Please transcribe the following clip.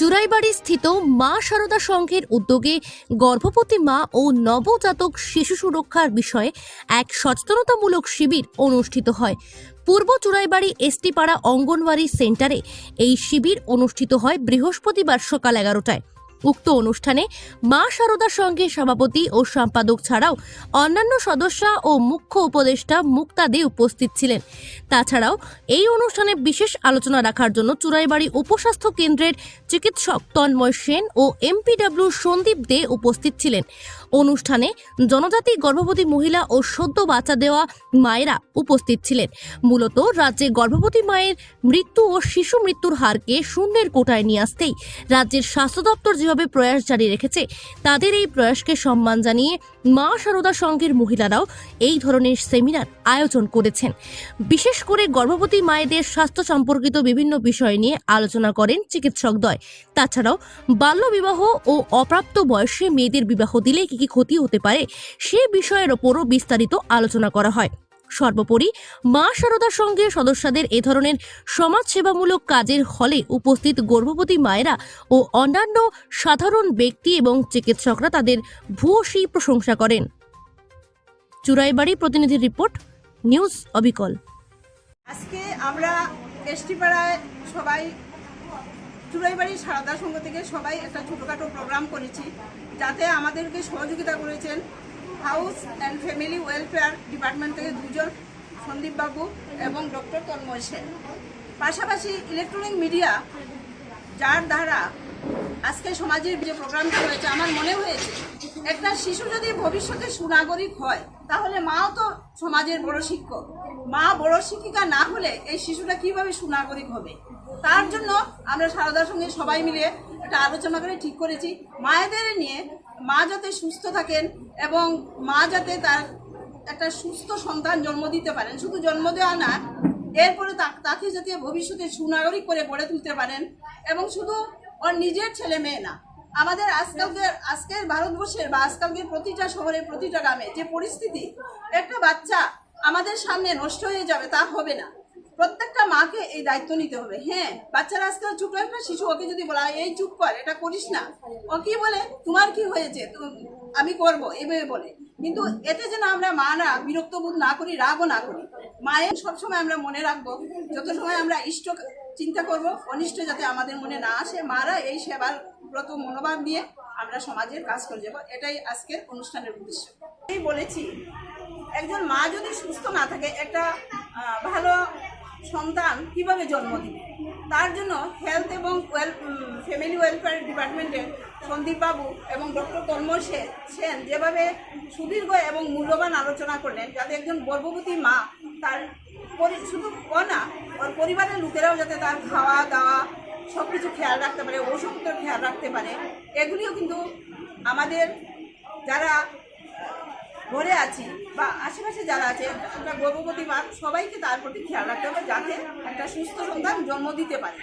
চুরাইবাড়ি স্থিত মা সারদা সংঘের উদ্যোগে গর্ভবতী মা ও নবজাতক শিশু সুরক্ষার বিষয়ে এক সচেতনতামূলক শিবির অনুষ্ঠিত হয়। পূর্ব চুরাইবাড়ি এসটি পাড়া অঙ্গনওয়াড়ি সেন্টারে এই শিবির অনুষ্ঠিত হয় বৃহস্পতিবার সকাল এগারোটায়। উক্ত অনুষ্ঠানে মা সারদা সঙ্গে সভাপতি ও সম্পাদক ছাড়াও অন্যান্য সদস্যা ও মুখ্য উপদেষ্টা মুক্তা দে উপস্থিত ছিলেন। তাছাড়াও এই অনুষ্ঠানে বিশেষ আলোচনা রাখার জন্য চুরাইবাড়ি উপস্বাস্থ্য কেন্দ্রের চিকিৎসক তন্ময় সেন ও এমপিডব্লিউ সন্দীপ দে উপস্থিত ছিলেন। অনুষ্ঠানে জনজাতি গর্ভবতী মহিলা ও সদ্য বাচ্চা দেওয়া মায়েরা উপস্থিত ছিলেন। মূলত রাজ্যে গর্ভবতী মায়ের মৃত্যু ও শিশু মৃত্যুর হারকে শূন্যের কোটায় নিয়ে আসতেই রাজ্যের স্বাস্থ্য দপ্তর যেভাবে প্রয়াস জারি রেখেছে, তাদের এই প্রয়াসকে সম্মান জানিয়ে মা সারদা সংঘের মহিলারাও এই ধরনের সেমিনার আয়োজন করেছেন। বিশেষ করে গর্ভবতী মায়েদের স্বাস্থ্য সম্পর্কিত বিভিন্ন বিষয় নিয়ে আলোচনা করেন চিকিৎসকদ্বয়। তাছাড়াও বাল্যবিবাহ ও অপ্রাপ্ত বয়সে মেয়েদের বিবাহ দিলে কি কি ক্ষতি হতে পারে সে বিষয়ের ওপরও বিস্তারিত আলোচনা করা হয়। সর্বোপরি, মা সারদা সংঘের সদস্যদের এ ধরনের সমাজসেবামূলক কাজের হলে উপস্থিত গর্ভবতী মায়েরা ও অন্যান্য সাধারণ ব্যক্তি এবং চিকিৎসকরা তাদের ভূয়সী প্রশংসা করেন। চুরাইবাড়ি প্রতিনিধির রিপোর্ট, নিউজ অবিকল। আজকে আমরা এসটি পাড়ায় সবাই চুড়াইবাড়ি সারদা সংঘ থেকে সবাই একটা ছোটোখাটো প্রোগ্রাম করেছি, যাতে আমাদেরকে সহযোগিতা করেছেন house and family welfare department থেকে দুজন সন্দীপ বাবু এবং ডক্টর তন্ময় সেন। পাশাপাশি ইলেকট্রনিক মিডিয়া যার দ্বারা আজকে সমাজের যে প্রোগ্রামটা রয়েছে, আমার মনে হয়েছে একটা শিশু যদি ভবিষ্যতে সুনাগরিক হয়, তাহলে মাও তো সমাজের বড় শিক্ষক। মা বড় শিক্ষিকা না হলে এই শিশুটা কীভাবে সুনাগরিক হবে? তার জন্য আমরা সারদার সঙ্গে সবাই মিলে একটা আলোচনা করে ঠিক করেছি। মায়েদের নিয়ে মা যাতে সুস্থ থাকেন এবং মা যাতে তার একটা সুস্থ সন্তান জন্ম দিতে পারেন, শুধু জন্ম দেওয়া না, এরপরে তাকে যাতে ভবিষ্যতে সুনাগরিক করে গড়ে তুলতে পারেন এবং শুধু ওর নিজের ছেলে মেয়ে না আমাদের আজকালকের, আজকের ভারতবর্ষের বা আজকালকের প্রতিটা শহরে প্রতিটা গ্রামে যে পরিস্থিতি, একটা বাচ্চা আমাদের সামনে নষ্ট হয়ে যাবে তা হবে না। প্রত্যেকটা মাকে এই দায়িত্ব নিতে হবে। হ্যাঁ বাচ্চারা আজকাল ছোট একটা শিশু, ওকে যদি বলা এই চুপ কর, এটা করিস না। ও কি বলে? তোমার কি হয়েছে? আমি করব, এভাবে বলে। কিন্তু এতে যেন আমরা মারা বিরক্ত বোধ না করি, রাগও না করি। মায়ের সবসময় আমরা মনে রাখব, যত সময় আমরা ইষ্ট চিন্তা করব, অনিষ্ট যাতে আমাদের মনে না আসে। মারা এই সেবার ব্রত মনোভাব নিয়ে আমরা সমাজের কাজ করে যাব। এটাই আজকের অনুষ্ঠানের উদ্দেশ্য। এই বলেছি, একজন মা যদি সুস্থ না থাকে, একটা ভালো সন্তান কীভাবে জন্ম দিবে? তার জন্য হেলথ এবং ওয়েল ফ্যামিলি ওয়েলফেয়ার ডিপার্টমেন্টের সন্দীপ বাবু এবং ডক্টর সে- সেন যেভাবে সুদীর্ঘ এবং মূল্যবান আলোচনা করলেন, যাতে একজন গর্ভবতী মা তার শুধু ও না, ওর পরিবারের লোকেরাও যাতে তার খাওয়া দাওয়া সব কিছু খেয়াল রাখতে পারে ওষুধের খেয়াল রাখতে পারে, এগুলিও কিন্তু আমাদের যারা ঘরে আছি বা আশেপাশে যারা আছে একটা গর্ভবতী মা, সবাইকে তার প্রতি খেয়াল রাখতে হবে যাতে একটা সুস্থ সন্তান জন্ম দিতে পারে।